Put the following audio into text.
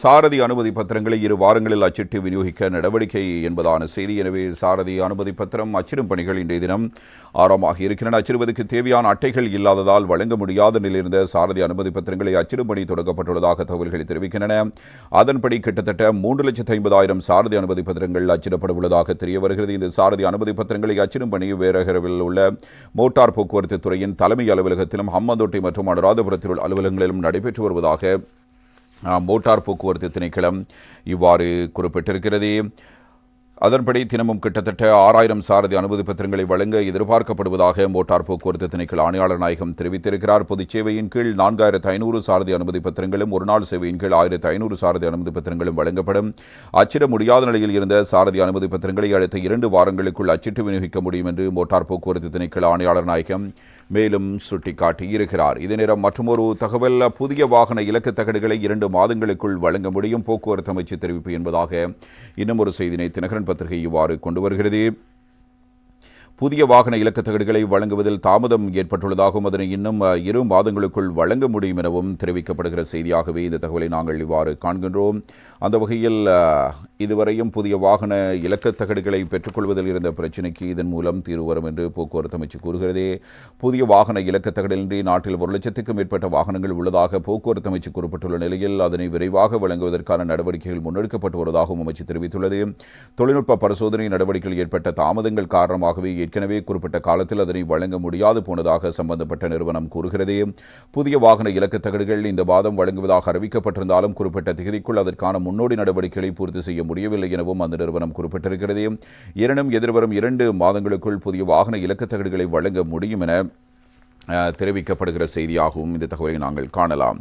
சாரதி அனுமதி பத்திரங்களை இரு வாரங்களில் அச்சிட்டு விநியோகிக்க நடவடிக்கை என்பதான செய்தி. எனவே சாரதி அனுமதி பத்திரம் அச்சிடும் பணிகள் இன்றைய தினம் ஆரம்பமாக இருக்கின்றன. அச்சிடுவதற்கு தேவையான அட்டைகள் இல்லாததால் வழங்க முடியாத நிலையில் இருந்த சாரதி அனுமதி பத்திரங்களை அச்சிடும் பணி தொடங்கப்பட்டுள்ளதாக தகவல்கள் தெரிவிக்கின்றன. அதன்படி கிட்டத்தட்ட மூன்று லட்சத்து ஐம்பதாயிரம் சாரதி அனுமதி பத்திரங்கள் அச்சிடப்பட உள்ளதாக தெரிய வருகிறது. இந்த சாரதி அனுமதி பத்திரங்களை அச்சிடும் பணி வேரகரவில் உள்ள மோட்டார் போக்குவரத்து துறையின் தலைமை அலுவலகத்திலும் ஹம்மந்தோட்டை மற்றும் அனுராதபுரத்தில் உள்ள அலுவலகங்களிலும் நடைபெற்று வருவதாக மோட்டார் போக்குவரத்து திணைக்களம் இவ்வாறு குறிப்பிட்டிருக்கிறது. அதன்படி தினமும் கிட்டத்தட்ட ஆறாயிரம் சாரதி அனுமதி பத்திரங்களை வழங்க எதிர்பார்க்கப்படுவதாக மோட்டார் போக்குவரத்து திணைக்கள் ஆணையாளர் நாயகம் தெரிவித்திருக்கிறார். பொதுச் சேவையின் கீழ் நான்காயிரத்து ஐநூறு சாரதி அனுமதி பத்திரங்களும் ஒரு நாள் சேவையின் கீழ் ஆயிரத்து ஐநூறு சாரதி அனுமதி பத்திரங்களும் வழங்கப்படும். அச்சிட முடியாத நிலையில் இருந்த சாரதி அனுமதி பத்திரங்களை அடுத்த இரண்டு வாரங்களுக்குள் அச்சிட்டு விநியோகிக்க முடியும் என்று மோட்டார் போக்குவரத்து திணைக்கள் ஆணையாளர் நாயகம் மேலும் சுட்டிக்காட்டியிருக்கிறார். இதே நேரம் மற்றொரு தகவல் புதிய வாகன இலக்கு தகடுகளை இரண்டு மாதங்களுக்குள் வழங்க முடியும். போக்குவரத்து அமைச்சு தெரிவிப்பு என்பதாக இன்னும் ஒரு செய்தினை தினகரன் பத்திரிகை இவ்வாறு கொண்டு வருகிறது. புதிய வாகன இலக்கு தகடுகளை வழங்குவதில் தாமதம் ஏற்பட்டுள்ளதாகவும் அதனை இன்னும் இரு மாதங்களுக்குள் வழங்க முடியும் எனவும் தெரிவிக்கப்படுகிற செய்தியாகவே இந்த தகவலை நாங்கள் இவ்வாறு காண்கின்றோம். அந்த வகையில் இதுவரையும் புதிய வாகன இலக்கு தகடுகளை பெற்றுக்கொள்வதில் இருந்த பிரச்சினைக்கு இதன் மூலம் தீர்வு வரும் என்று போக்குவரத்து அமைச்சு கூறுகிறதே. புதிய வாகன இலக்கு தகடின்றி நாட்டில் ஒரு லட்சத்துக்கும் மேற்பட்ட வாகனங்கள் உள்ளதாக போக்குவரத்து அமைச்சு குறிப்பிட்டுள்ள நிலையில் அதனை விரைவாக வழங்குவதற்கான நடவடிக்கைகள் முன்னெடுக்கப்பட்டு வருவதாகவும் அமைச்சு தெரிவித்துள்ளது. தொழில்நுட்ப பரிசோதனை நடவடிக்கையில் ஏற்பட்ட தாமதங்கள் காரணமாகவே ஏற்கனவே குறிப்பிட்ட காலத்தில் அதனை வழங்க முடியாது போனதாக சம்பந்தப்பட்ட நிறுவனம் கூறுகிறது. புதிய வாகன இலக்கு தகடுகள் இந்த மாதம் வழங்குவதாக அறிவிக்கப்பட்டிருந்தாலும் குறிப்பிட்ட திகதிக்குள் அதற்கான முன்னோடி நடவடிக்கைகளை பூர்த்தி செய்ய முடியவில்லை எனவும் அந்த நிறுவனம் குறிப்பிட்டிருக்கிறது. எனினும் எதிர்வரும் இரண்டு மாதங்களுக்குள் புதிய வாகன இலக்கு தகடுகளை வழங்க முடியும் என தெரிவிக்கப்படுகிற செய்தியாகவும் இந்த தகவலை நாங்கள் காணலாம்.